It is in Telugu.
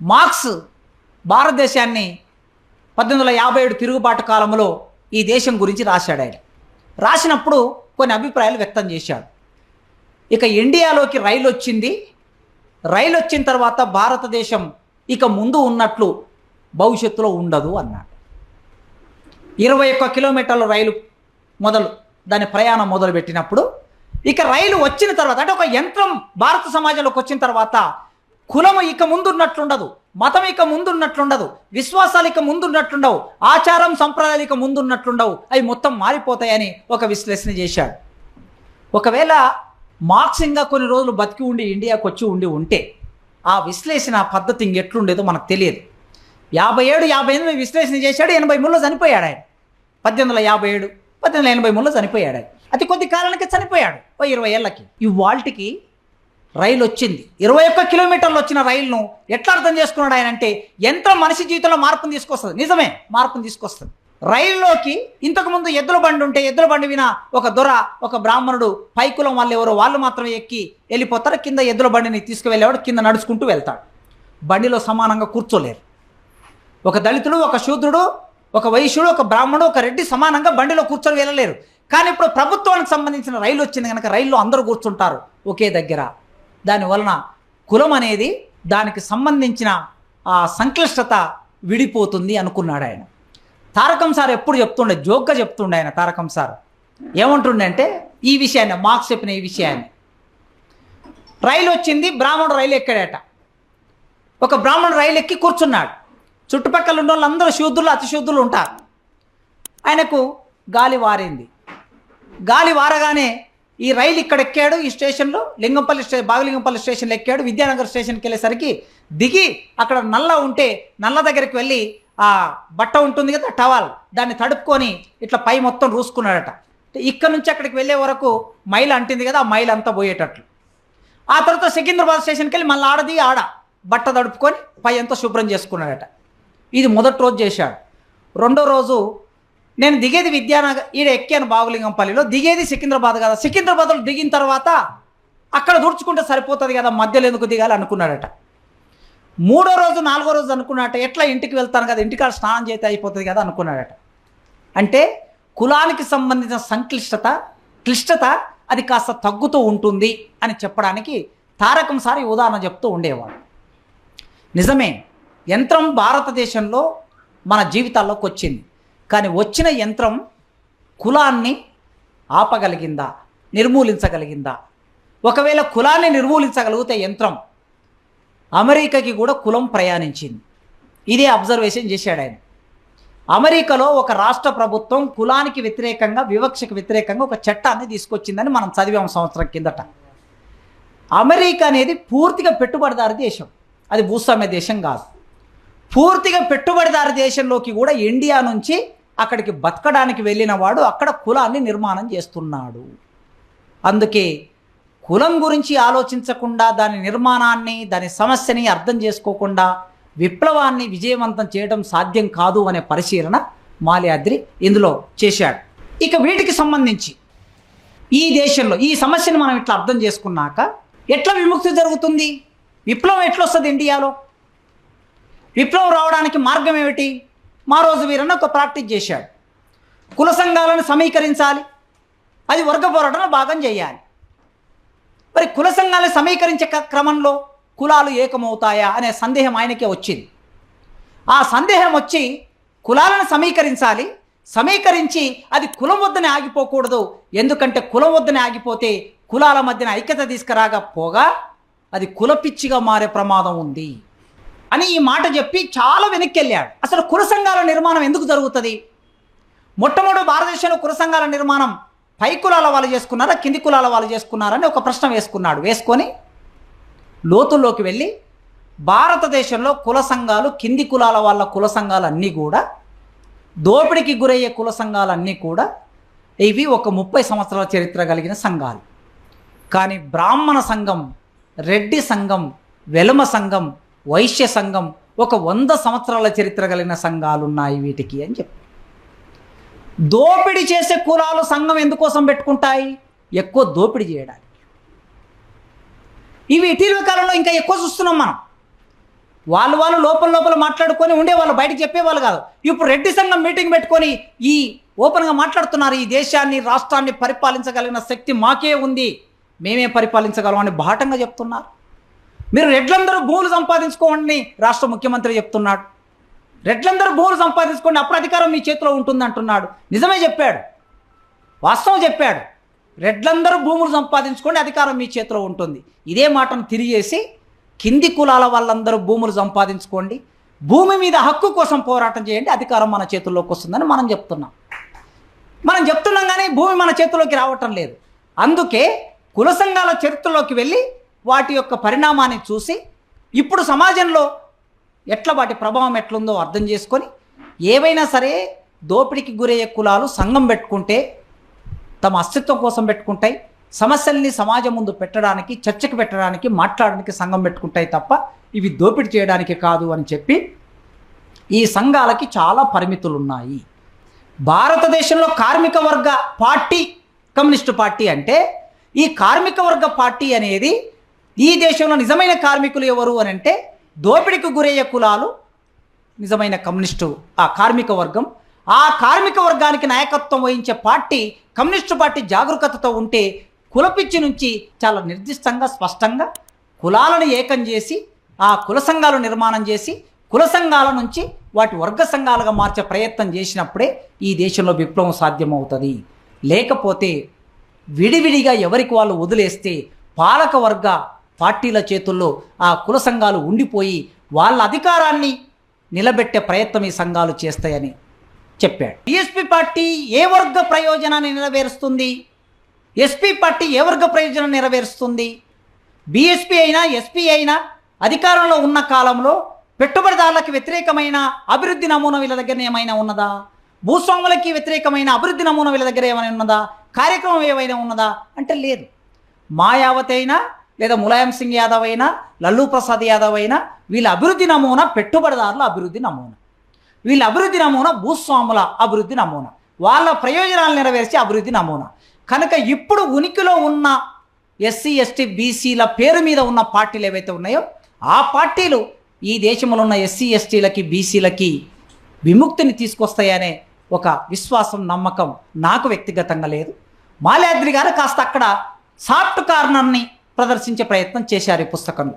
మార్క్స్ భారతదేశాన్ని పద్దెనిమిది వందల యాభై ఏడు తిరుగుబాటు కాలంలో ఈ దేశం గురించి రాశాడు ఆయన. రాసినప్పుడు కొన్ని అభిప్రాయాలు వ్యక్తం చేశాడు. ఇక ఇండియాలోకి రైలు వచ్చింది. రైలు వచ్చిన తర్వాత భారతదేశం ఇక ముందు ఉన్నట్లు భవిష్యత్తులో ఉండదు అన్నాడు. ఇరవై ఒక్క కిలోమీటర్ల రైలు మొదలు దాని ప్రయాణం మొదలుపెట్టినప్పుడు ఇక రైలు వచ్చిన తర్వాత అంటే ఒక యంత్రం భారత సమాజంలోకి వచ్చిన తర్వాత కులము ఇక ముందున్నట్లుండదు మతం ఇక ముందున్నట్లుండదు విశ్వాసాలు ఇక ముందున్నట్లుండవు ఆచారం సంప్రదాయాలు ఇక ముందున్నట్లుండవు అవి మొత్తం మారిపోతాయని ఒక విశ్లేషణ చేశాడు. ఒకవేళ మార్క్స్ ఇంకా కొన్ని రోజులు బతికి ఉండి ఇండియాకు వచ్చి ఉండి ఉంటే ఆ విశ్లేషణ పద్ధతి ఇంకెట్లుండేదో మనకు తెలియదు. యాభై ఏడు యాభై ఎనిమిది విశ్లేషణ చేశాడు ఎనభై మూడులో చనిపోయాడు ఆయన. పద్దెనిమిది వందల యాభై ఏడు పద్దెనిమిది వందల ఎనభై మూడులో చనిపోయాడు ఆయన. అతి కొద్ది కాలానికి చనిపోయాడు ఓ ఇరవై ఏళ్ళకి. ఇవాళకి రైలు వచ్చింది. ఇరవై ఒక్క కిలోమీటర్లు వచ్చిన రైలును ఎట్లా అర్థం చేసుకున్నాడు ఆయన అంటే యంత్రం మనిషి జీవితంలో మార్పును తీసుకొస్తుంది. నిజమే మార్పును తీసుకొస్తుంది. రైల్లోకి ఇంతకుముందు ఎద్దుల బండి ఉంటే ఎద్దుల బండి విన ఒక దొర ఒక బ్రాహ్మణుడు పైకులం వాళ్ళు ఎవరో వాళ్ళు మాత్రమే ఎక్కి వెళ్ళిపోతారు. కింద ఎద్దుల బండిని తీసుకువెళ్ళేవాడు కింద నడుచుకుంటూ వెళ్తాడు. బండిలో సమానంగా కూర్చోలేరు. ఒక దళితుడు ఒక శూద్రుడు ఒక వైశ్యుడు ఒక బ్రాహ్మణుడు ఒక రెడ్డి సమానంగా బండిలో కూర్చొని వెళ్ళలేరు. కానీ ఇప్పుడు ప్రభుత్వానికి సంబంధించిన రైలు వచ్చింది కనుక రైల్లో అందరూ కూర్చుంటారు ఒకే దగ్గర. దాని వలన కులం అనేది దానికి సంబంధించిన ఆ సంక్లిష్టత విడిపోతుంది అనుకున్నాడు ఆయన. తారకం సార్ ఎప్పుడు చెప్తుండే జోక్గా చెప్తుండే ఆయన తారకం సార్. ఏమంటుండంటే ఈ విషయాన్ని మార్క్స్ చెప్పిన ఈ విషయాన్ని. రైలు వచ్చింది బ్రాహ్మణుడు రైలు ఎక్కాడట. ఒక బ్రాహ్మణుడు రైలు ఎక్కి కూర్చున్నాడు. చుట్టుపక్కల ఉన్న వాళ్ళందరూ శూద్రులు అతిశూద్రులు ఉంటారు. ఆయనకు గాలి వారింది. గాలి వారగానే ఈ రైలు ఇక్కడ ఎక్కాడు ఈ స్టేషన్లో లింగంపల్లి స్టే బాగలింగంపల్లి స్టేషన్లో ఎక్కాడు విద్యానగర్ స్టేషన్కి వెళ్ళేసరికి దిగి అక్కడ నల్ల ఉంటే నల్ల దగ్గరికి వెళ్ళి ఆ బట్ట ఉంటుంది కదా టవాల్ దాన్ని తడుపుకొని ఇట్లా పై మొత్తం రూసుకున్నాడట. ఇక్కడ నుంచి అక్కడికి వెళ్ళే వరకు మైల్ అంటింది కదా ఆ మైల్ అంతా పోయేటట్లు. ఆ తర్వాత సికింద్రాబాద్ స్టేషన్కి వెళ్ళి మళ్ళీ ఆడది ఆడ బట్ట తడుపుకొని పై అంతా శుభ్రం చేసుకున్నాడట. ఇది మొదటి రోజు చేశాడు. రెండో రోజు నేను దిగేది విద్యానగర్ ఈడ ఎక్కాను బాగులింగంపల్లిలో దిగేది సికింద్రాబాద్ కదా. సికింద్రాబాద్లో దిగిన తర్వాత అక్కడ దూడ్చుకుంటే సరిపోతుంది కదా మధ్యలో ఎందుకు దిగాలి అనుకున్నాడట. మూడో రోజు నాలుగో రోజు అనుకున్నాడట ఎట్లా ఇంటికి వెళ్తాను కదా ఇంటికాడ స్నానం చేస్తే అయిపోతుంది కదా అనుకున్నాడట. అంటే కులానికి సంబంధించిన సంక్లిష్టత క్లిష్టత అది కాస్త తగ్గుతూ ఉంటుంది అని చెప్పడానికి తారకం సారి ఉదాహరణ చెప్తూ ఉండేవాడు. నిజమే యంత్రం భారతదేశంలో మన జీవితాల్లోకి వచ్చింది కానీ వచ్చిన యంత్రం కులాన్ని ఆపగలిగిందా? నిర్మూలించగలిగిందా? ఒకవేళ కులాన్ని నిర్మూలించగలిగితే యంత్రం అమెరికాకి కూడా కులం ప్రయాణించింది. ఇదే అబ్జర్వేషన్ చేశాడు ఆయన. అమెరికాలో ఒక రాష్ట్ర ప్రభుత్వం కులానికి వ్యతిరేకంగా వివక్షకు వ్యతిరేకంగా ఒక చట్టాన్ని తీసుకొచ్చిందని మనం చదివాం సంవత్సరం కిందట. అమెరికా అనేది పూర్తిగా పెట్టుబడిదారు దేశం. అది భూస్వామ్య దేశం కాదు. పూర్తిగా పెట్టుబడిదారు దేశంలోకి కూడా ఇండియా నుంచి అక్కడికి బతకడానికి వెళ్ళిన వాడు అక్కడ కులాన్ని నిర్మాణం చేస్తున్నాడు. అందుకే కులం గురించి ఆలోచించకుండా దాని నిర్మాణాన్ని దాని సమస్యని అర్థం చేసుకోకుండా విప్లవాన్ని విజయవంతం చేయడం సాధ్యం కాదు అనే పరిశీలన మాల్యాద్రి ఇందులో చేశాడు. ఇక వీటికి సంబంధించి ఈ దేశంలో ఈ సమస్యను మనం ఇట్లా అర్థం చేసుకున్నాక ఎట్లా విముక్తి జరుగుతుంది? విప్లవం ఎట్లా వస్తుంది ఇండియాలో? విప్లవం రావడానికి మార్గం ఏమిటి? మా రోజు వీరన్న ఒక ప్రాక్టీస్ చేశాడు. కుల సంఘాలను సమీకరించాలి. అది వర్గ పోరాటంలో భాగం చేయాలి. మరి కుల సంఘాలను సమీకరించే క- క్రమంలో కులాలు ఏకమవుతాయా అనే సందేహం ఆయనకే వచ్చింది. ఆ సందేహం వచ్చి కులాలను సమీకరించాలి. సమీకరించి అది కులం వద్దనే ఆగిపోకూడదు. ఎందుకంటే కులం వద్దనే ఆగిపోతే కులాల మధ్యన ఐక్యత తీసుకురాకపోగా అది కులపిచ్చిగా మారే ప్రమాదం ఉంది. అని ఈ మాట చెప్పి చాలా వెనక్కి వెళ్ళాడు అసలు కుల సంఘాల నిర్మాణం ఎందుకు జరుగుతుంది? మొట్టమొదటి భారతదేశంలో కుల సంఘాల నిర్మాణం పై కులాల వాళ్ళు చేసుకున్నారా కింది కులాల వాళ్ళు చేసుకున్నారని ఒక ప్రశ్న వేసుకున్నాడు. వేసుకొని లోతుల్లోకి వెళ్ళి భారతదేశంలో కుల సంఘాలు కింది కులాల వాళ్ళ కుల సంఘాలన్నీ కూడా దోపిడీకి గురయ్యే కుల సంఘాలన్నీ కూడా ఇవి ఒక ముప్పై సంవత్సరాల చరిత్ర కలిగిన సంఘాలు. కానీ బ్రాహ్మణ సంఘం రెడ్డి సంఘం వెలమ సంఘం వైశ్య సంఘం ఒక వంద సంవత్సరాల చరిత్ర కలిగిన సంఘాలు ఉన్నాయి వీటికి అని చెప్పి. దోపిడీ చేసే కులాలు సంఘం ఎందుకోసం పెట్టుకుంటాయి? ఎక్కువ దోపిడీ చేయడానికి. ఇవి ఇటీవల కాలంలో ఇంకా ఎక్కువ చూస్తున్నాం మనం. వాళ్ళు వాళ్ళు లోపల లోపల మాట్లాడుకొని ఉండేవాళ్ళు బయటకు చెప్పేవాళ్ళు కాదు. ఇప్పుడు రెడ్డి సంఘం మీటింగ్ పెట్టుకొని ఈ ఓపెన్గా మాట్లాడుతున్నారు ఈ దేశాన్ని రాష్ట్రాన్ని పరిపాలించగలిగిన శక్తి మాకే ఉంది మేమే పరిపాలించగలం అని బాటంగా చెప్తున్నారు. మీరు రెడ్లందరూ భూములు సంపాదించుకోండి రాష్ట్ర ముఖ్యమంత్రి చెప్తున్నాడు. రెడ్లందరూ భూములు సంపాదించుకోండి అప్పుడు అధికారం మీ చేతిలో ఉంటుంది అంటున్నాడు. నిజమే చెప్పాడు. వాస్తవం చెప్పాడు. రెడ్లందరూ భూములు సంపాదించుకోండి అధికారం మీ చేతిలో ఉంటుంది. ఇదే మాటను తిరిగేసి కింది కులాల వాళ్ళందరూ భూములు సంపాదించుకోండి భూమి మీద హక్కు కోసం పోరాటం చేయండి అధికారం మన చేతుల్లోకి వస్తుందని మనం చెప్తున్నాం. మనం చెప్తున్నాం కానీ భూమి మన చేతిలోకి రావటం లేదు. అందుకే కుల సంఘాల చరిత్రలోకి వెళ్ళి వాటి యొక్క పరిణామాన్ని చూసి ఇప్పుడు సమాజంలో ఎట్లా వాటి ప్రభావం ఎట్లుందో అర్థం చేసుకొని ఏవైనా సరే దోపిడీకి గురయ్యే కులాలు సంఘం పెట్టుకుంటే తమ అస్తిత్వం కోసం పెట్టుకుంటాయి సమస్యల్ని సమాజం ముందు పెట్టడానికి చర్చకు పెట్టడానికి మాట్లాడడానికి సంఘం పెట్టుకుంటాయి తప్ప ఇవి దోపిడీ చేయడానికి కాదు అని చెప్పి ఈ సంఘాలకి చాలా పరిమితులు ఉన్నాయి భారతదేశంలో కార్మిక వర్గ పార్టీ కమ్యూనిస్టు పార్టీ అంటే ఈ కార్మిక వర్గ పార్టీ అనేది ఈ దేశంలో నిజమైన కార్మికులు ఎవరు అని అంటే దోపిడీకి గురయ్యే కులాలు నిజమైన కమ్యూనిస్టు ఆ కార్మిక వర్గం. ఆ కార్మిక వర్గానికి నాయకత్వం వహించే పార్టీ కమ్యూనిస్టు పార్టీ జాగరూకతతో ఉంటే కులపిచ్చి నుంచి చాలా నిర్దిష్టంగా స్పష్టంగా కులాలను ఏకం చేసి ఆ కుల సంఘాలు నిర్మాణం చేసి కుల సంఘాల నుంచి వాటి వర్గ సంఘాలుగా మార్చే ప్రయత్నం చేసినప్పుడే ఈ దేశంలో విప్లవం సాధ్యమవుతుంది. లేకపోతే విడివిడిగా ఎవరికి వాళ్ళు వదిలేస్తే పాలక వర్గ పార్టీల చేతుల్లో ఆ కుల సంఘాలు ఉండిపోయి వాళ్ళ అధికారాన్ని నిలబెట్టే ప్రయత్నం ఈ సంఘాలు చేస్తాయని చెప్పాడు. బీఎస్పీ పార్టీ ఏ వర్గ ప్రయోజనాన్ని నెరవేరుస్తుంది? ఎస్పీ పార్టీ ఏ వర్గ ప్రయోజనం నెరవేరుస్తుంది? బీఎస్పీ అయినా ఎస్పీ అయినా అధికారంలో ఉన్న కాలంలో పెట్టుబడిదారులకు వ్యతిరేకమైన అభివృద్ధి నమూనా వీళ్ళ దగ్గర ఏమైనా ఉన్నదా? భూస్వాములకి వ్యతిరేకమైన అభివృద్ధి నమూనా వీళ్ళ దగ్గర ఏమైనా ఉన్నదా? కార్యక్రమం ఏమైనా ఉన్నదా? అంటే లేదు. మాయావతి అయినా లేదా ములాయం సింగ్ యాదవ్ అయినా లల్లూ ప్రసాద్ యాదవ్ అయినా వీళ్ళ అభివృద్ధి నమూనా పెట్టుబడిదారుల అభివృద్ధి నమూనా. వీళ్ళ అభివృద్ధి నమూనా భూస్వాముల అభివృద్ధి నమూనా. వాళ్ళ ప్రయోజనాలు నెరవేర్చే అభివృద్ధి నమూనా. కనుక ఇప్పుడు ఉనికిలో ఉన్న ఎస్సీ ఎస్టీ బీసీల పేరు మీద ఉన్న పార్టీలు ఏవైతే ఉన్నాయో ఆ పార్టీలు ఈ దేశంలో ఉన్న ఎస్సీ ఎస్టీలకి బీసీలకి విముక్తిని తీసుకొస్తాయనే ఒక విశ్వాసం నమ్మకం నాకు వ్యక్తిగతంగా లేదు. మాలాద్రి గారు కాస్త అక్కడ సాఫ్ట్ కార్నర్ని ప్రదర్శించే ప్రయత్నం చేశారు ఈ పుస్తకంలో.